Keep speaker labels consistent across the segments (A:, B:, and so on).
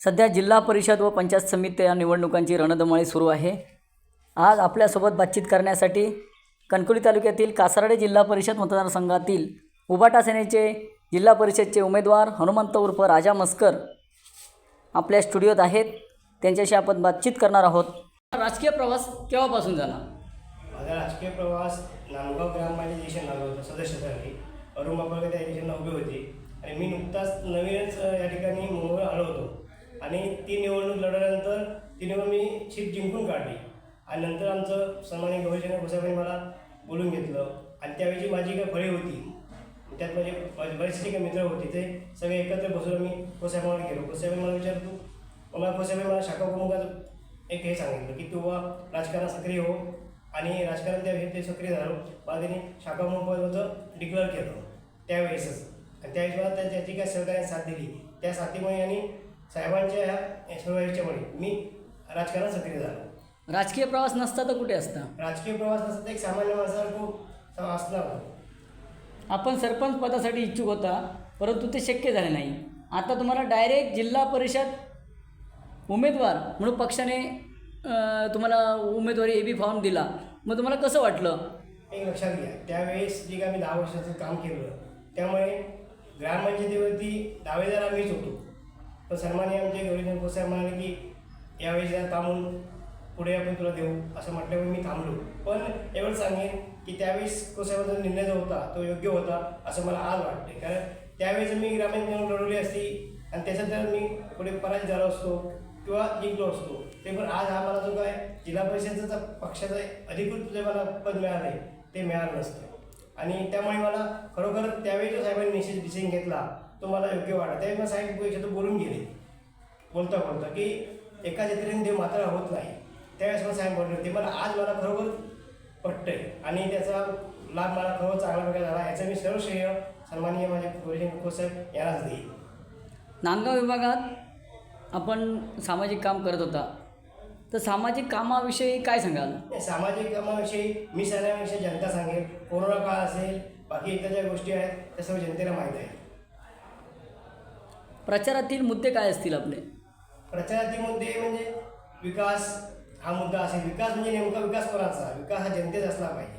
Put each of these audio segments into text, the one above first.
A: सध्या जिल्हा परिषद व पंचायत समिती या निवडणुकांची रणधुमाळी सुरू आहे. आज आपल्यासोबत बातचीत करण्यासाठी कणकवली तालुक्यातील कासारडे जिल्हा परिषद मतदारसंघातील उबाटा सेनेचे जिल्हा परिषदचे उमेदवार हनुमंत उर्फ राजा मस्कर आपल्या स्टुडिओत आहेत. त्यांच्याशी आपण बातचीत करणार आहोत. राजकीय प्रवास केव्हापासून झाला?
B: माझा राजकीय प्रवास नांदगाव ग्रामपंचायत झाला सदस्य झाली अरुण बापळकर त्या इलेक्शनला उभे होते. आणि मी नुकताच नवीनच या ठिकाणी मुंबई आणि ती निवडणूक लढल्यानंतर ती निवडणूक मी सीट जिंकून काढली. आणि नंतर आमचं सन्मान्य गौरीशंकर गोसाबाईंनी मला बोलून घेतलं. आणि त्यावेळी माझी काही फळी होती त्यात माझे बरेचसे काही मित्र होते ते सगळे एकत्र बसून मी गोसाहेबांना गेलो. गोसाहेबाई मला विचारतो मला गोसाहेबाई मला शाखा प्रमुखाचं एक हे सांगितलं की तू बा राजकारणात सक्रिय हो. आणि राजकारण त्या ते सक्रिय झालो. मला त्यांनी शाखा प्रमुखाचं डिक्लेअर केलं. त्यावेळेसच. आणि त्यावेळेस मला त्याची काय सरकारने साथ दिली. त्या साथीमुळे आणि साहेबांच्या ह्याच्यामुळे मी राजकारणात सक्रिय झालो.
A: राजकीय प्रवास नसता तर कुठे असता?
B: राजकीय प्रवास नसता तर एक सामान्य माणसाला खूप होता.
A: आपण सरपंच पदासाठी इच्छुक होता परंतु ते शक्य झाले नाही. आता तुम्हाला डायरेक्ट जिल्हा परिषद उमेदवार म्हणून पक्षाने तुम्हाला उमेदवारी ए बी फॉर्म दिला. मग तुम्हाला कसं वाटलं?
B: एक लक्षात घ्या. त्यावेळेस जे काय मी दहा वर्षाचं काम केलं त्यामुळे ग्रामपंचायतीवरती दावेदार मीच होतो. पण सन्मान्य आमचे गौरीशंकर साहेब म्हणाले की यावेळेस थांबून पुढे आपण तुला देऊ असं म्हटल्यामुळे मी थांबलो. पण एवढं सांगेन की त्यावेळेस कोसाहेबांचा निर्णय जो होता तो योग्य होता असं मला आज वाटते कारण त्यावेळेस मी ग्रामीण निवडणूक लढवली असती आणि त्याच्यात जर मी पुढे पराजित झालो असतो किंवा जिंकलो असतो ते पण आज हा मला जो काय जिल्हा परिषदेचा पक्षाचा अधिकृत जे मला पद मिळालं आहे ते मिळालं नसतं. आणि त्यामुळे मला खरोखर त्यावेळी जो साहेबांनी निश्चित डिसिजन घेतला. तो मला योग्य त्यावेळी मला साहेब याच्यातून बोलून गेले. बोलता बोलता की एका जत्रेने देव मात्र होत नाही. त्यावेळेस मला साहेब बोलले होते मला आज मला खरोखर पटतंय आणि त्याचा लाभ मला खरोखर चांगला प्रकारे झाला. याचं मी सर्व श्रेय सन्माननीय माझे गोविंद साहेब यांनाच देईल
A: नांदगाव विभागात आपण सामाजिक काम करत होता. तर सामाजिक कामाविषयी काय सांगाल?
B: सामाजिक कामाविषयी मी सांगण्यापेक्षा जनता सांगेल. कोरोना काळ असेल बाकी इतर ज्या गोष्टी आहेत त्या सर्व जनतेला माहीत आहे
A: प्रचारातील मुद्दे काय असतील आपले?
B: प्रचारातील मुद्दे म्हणजे विकास हा मुद्दा असेल. विकास म्हणजे नेमका विकास कोणाचा? विकास हा जनतेचा असला पाहिजे.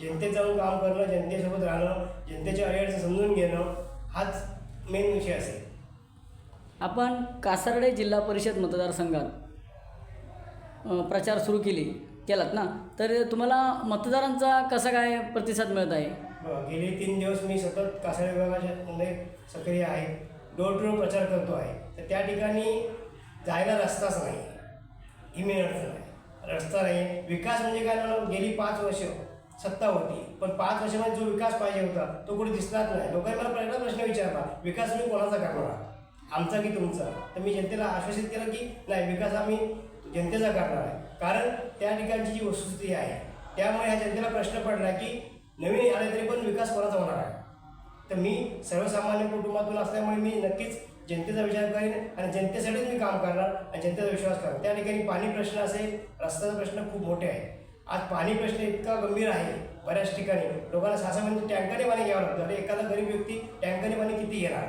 B: जनतेत जाऊन काम करणं जनतेसोबत राहणं जनतेच्या अडचणी समजून घेणं हाच मेन विषय असेल.
A: आपण कासारडे जिल्हा परिषद मतदारसंघात प्रचार सुरू केली केलात ना? तर तुम्हाला मतदारांचा कसा काय प्रतिसाद मिळत आहे?
B: गेले तीन दिवस मी सतत कासार विभागाच्या सक्रिय आहे. डोर टू डोर प्रचार करतो आहे तर त्या ठिकाणी जायला रस्ताच नाही. ही मेन अडचण आहे रस्ता नाही. विकास म्हणजे काय ना गेली पाच वर्ष सत्ता होती. पण पाच वर्षामध्ये जो विकास पाहिजे होता तो कुठे दिसलाच नाही. लोकांनी मला पहिला प्रश्न विचारला विकास तुम्ही कोणाचा करणार? आमचा की तुमचा? तर मी जनतेला आश्वासित केलं की नाही विकास आम्ही जनतेचा करणार आहे. कारण त्या ठिकाणची जी वस्तुस्थिती आहे त्यामुळे ह्या जनतेला प्रश्न पडला की नवीन आले तरी पण विकास कोणाचा होणार आहे? तर मी सर्वसामान्य कुटुंबातून असल्यामुळे मी नक्कीच जनतेचा विचार करेन आणि जनतेसाठीच मी काम करणार आणि जनतेचा विश्वास करेन त्या ठिकाणी पाणी प्रश्न असेल रस्त्याचा प्रश्न खूप मोठे आहे आज पाणी प्रश्न इतका गंभीर आहे बऱ्याच ठिकाणी. लोकांना सहा म्हणजे टँकरने पाणी घ्यावं लागतं. एखादा गरीब व्यक्ती टँकरने पाणी किती घेणार?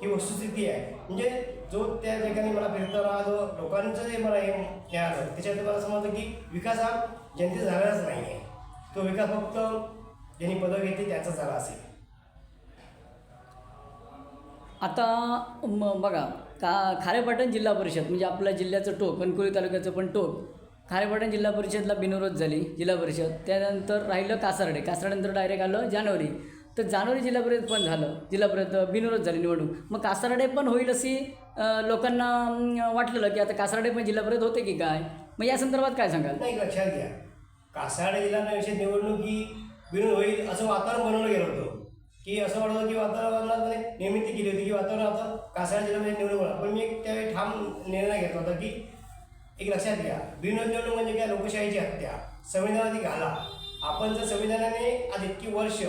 B: ही वस्तुस्थिती आहे. म्हणजे जो त्या ठिकाणी मला फिरताना जो लोकांचं जे मला हे आलं त्याच्यात मला समजलं की विकास हा जनतेचा झालेलाच नाही आहे तो विकास फक्त ज्यांनी पदं घेतली त्याचा झाला असेल.
A: आता म बघा का खारेपाटण जिल्हा परिषद म्हणजे आपल्या जिल्ह्याचं टोक कणकोली तालुक्याचं पण टोक खारेपाटण जिल्हा परिषदला बिनविरोध झाली जिल्हा परिषद. त्यानंतर राहिलं कासारडे. कासारडेनंतर डायरेक्ट आलं जानेवारी तर जानेवारी जिल्हा परिषद पण झालं. जिल्हा परिषद बिनविरोध झाली निवडणूक. मग कासारडे पण होईल अशी लोकांना वाटलेलं की आता कासारडे पण जिल्हा परिषद होते की काय? मग या संदर्भात काय सांगाल?
B: नाही लक्षात घ्या. कासारडे जिल्हा परिषद निवडणूक ही बिनविरोध होईल असं वातावरण बनवलं गेलं होतं. की असं वाटतं की वातावरणामध्ये म्हणजे निर्मिती केली होती की वातावरण आता कासाड जिल्ह्यामध्ये निवडणूक होणार पण मी एक त्यावेळी ठाम निर्णय घेतला होता की एक लक्षात घ्या बिनविरोध निवडणूक म्हणजे काय? लोकशाहीची हत्या. संविधानाची घाला. आपण जर संविधानाने आज इतकी वर्ष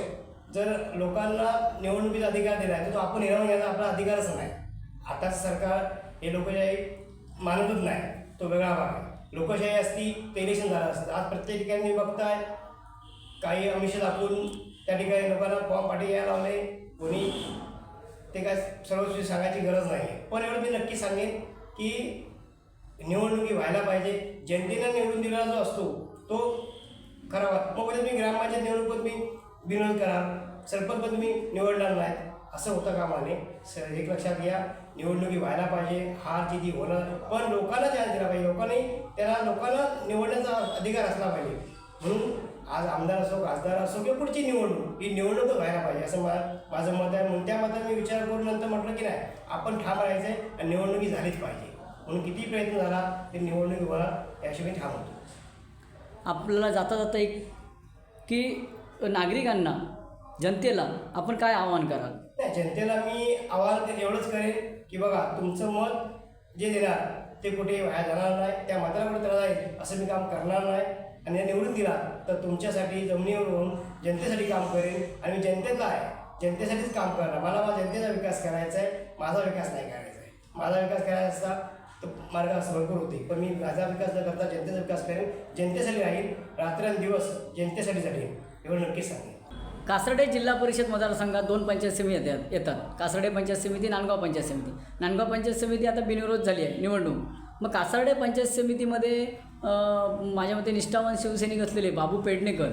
B: जर लोकांना निवडणुकीचा अधिकार दिला आहे तर तो आपण हिरावून घ्यायचा आपला अधिकारच नाही. आताचं सरकार हे लोकशाही मानतच नाही. तो वेगळा भाग आहे. लोकशाही असती ते इलेक्शन झालं असतं. आज प्रत्येक ठिकाणी बघताय काही अमिष दाखवून त्या ठिकाणी लोकांना फॉर्म पाठी यायला लावले. कोणी ते काय सर्व सांगायची गरज नाही. पण एवढं मी नक्की सांगेन की निवडणुकी व्हायला पाहिजे. जनतेनं निवडून दिलेला जो असतो तो करावा मग उद्या तुम्ही ग्रामपंचायत निवडणूक तुम्ही विरोध करा सरपंच पण तुम्ही निवडणार नाही. असं होतं कामा नये सर एक लक्षात घ्या. निवडणुकी व्हायला पाहिजे. हार किती होणार. पण लोकांना ध्यान दिला पाहिजे. लोकांनी त्याला लोकांना निवडण्याचा अधिकार असला पाहिजे. म्हणून आज आमदार असो खासदार असो किंवा पुढची निवडणूक ही निवडणूक व्हायला पाहिजे. असं मा माझं मत आहे म्हणून त्या मतात मी विचार करून नंतर म्हटलं की नाही आपण ठाम राहायचं आहे आणि निवडणुकी झालीच पाहिजे. म्हणून किती प्रयत्न झाला ते निवडणुकी व्हा याशी मी ठाम होतो.
A: आपल्याला जाता जाता एक की नागरिकांना जनतेला आपण काय आवाहन कराल?
B: नाही जनतेला मी आवाहन ते एवढंच करेन की बघा तुमचं मत जे देणार ते कुठे वाया जाणार नाही त्या मताला कुठे जाईल असं मी काम करणार नाही. आणि निवडून दिला तर तुमच्यासाठी जमिनीवर होऊन जनतेसाठी काम करेन. आणि मी जनतेतला आहे. जनतेसाठीच काम करणार. मला माझ्या जनतेचा विकास करायचा आहे. माझा विकास नाही करायचा आहे. माझा विकास करायचा असता तर मार्ग भरपूर होते. पण मी माझा विकास न करता जनतेचा विकास करेन. जनतेसाठी राहील रात्रंदिवस जनतेसाठी राहील एवढं नक्कीच सांगेन.
A: कासर्डे जिल्हा परिषद मतदारसंघात दोन पंचायत समिती येतात येतात. कासर्डे पंचायत समिती नांदगाव पंचायत समिती. नांदगाव पंचायत समिती आता बिनविरोध झाली आहे. निवडणूक. मग कासर्डे पंचायत समितीमध्ये माझ्या मते निष्ठावान शिवसैनिक असलेले बाबू पेडणेकर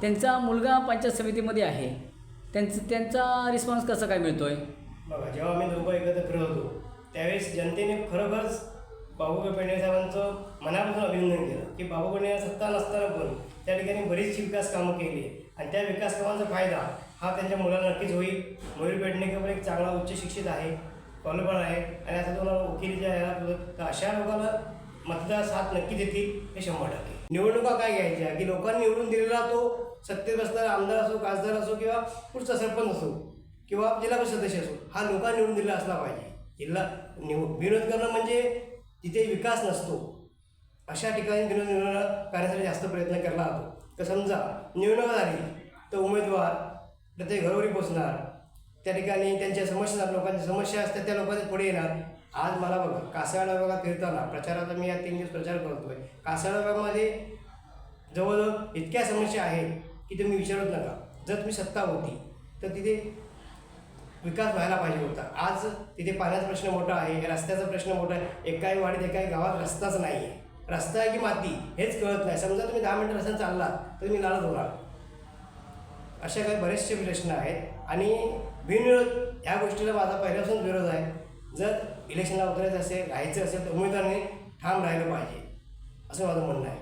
A: त्यांचा मुलगा पंचायत समितीमध्ये आहे. त्यांचं त्यांचा रिस्पॉन्स कसा काय मिळतो आहे
B: बघा जेव्हा आम्ही दोघं एकत्र फिरत होतो त्यावेळेस जनतेने खरोखरच बाबू पेडणे साहेबांचं मनापासून अभिनंदन केलं की बाबू पेडणे सत्ता नसताना पण त्या ठिकाणी बरीचशी विकास कामं केली. आणि त्या विकास कामांचा फायदा हा त्यांच्या मुलाला नक्कीच होईल. मयूर पेडणेकर पण एक चांगला उच्च शिक्षित आहे कॉलेबल आहे. आणि आता तुम्हाला वकिलीच्या ह्याला बोलत- अशा लोकांना मतदार साथ नक्की देतील हे शंभर टक्के. निवडणुका काय घ्यायच्या? की लोकांनी निवडून दिलेला तो सत्तेत बसणारा आमदार असो खासदार असो किंवा पुढचा सरपंच असो किंवा जिल्हा परिषद सदस्य असो हा लोकांनी निवडून दिलेला असला पाहिजे. जिल्हा निव विरोध करणं म्हणजे तिथे विकास नसतो अशा ठिकाणी विरोध निर्माण करण्यासाठी जास्त प्रयत्न केला जातो. तर समजा निवडणूक झाली तर उमेदवार प्रत्येक घरोघरी पोचणार. त्या ठिकाणी त्यांच्या समस्या लोकांच्या समस्या असतात त्या लोकांचे पुढे येणार. आज मला बघा कासाळा विभागात फिरताना प्रचाराचा मी या तीन दिवस प्रचार करतोय. कासाळा विभागामध्ये जवळजवळ इतक्या समस्या आहेत की तुम्ही विचारत नका. जर तुम्ही सत्ता होती तर तिथे विकास व्हायला पाहिजे होता. आज तिथे पाण्याचा प्रश्न मोठा आहे रस्त्याचा प्रश्न मोठा आहे. एकाही वाडीत एकाही गावात रस्ताच नाही आहे रस्ता आहे की माती हेच कळत नाही. समजा तुम्ही दहा मिनटं रस्त्याने चाललात तर तुम्ही लालच होणार. अशा काही बरेचसे प्रश्न आहेत. आणि बिनविरोध ह्या गोष्टीला माझा पहिल्यापासून विरोध आहे. जर इलेक्शनला उतरायचं असेल राहायचं असेल तर उमेदवाराने ठाम राहिलं पाहिजे असं माझं म्हणणं आहे.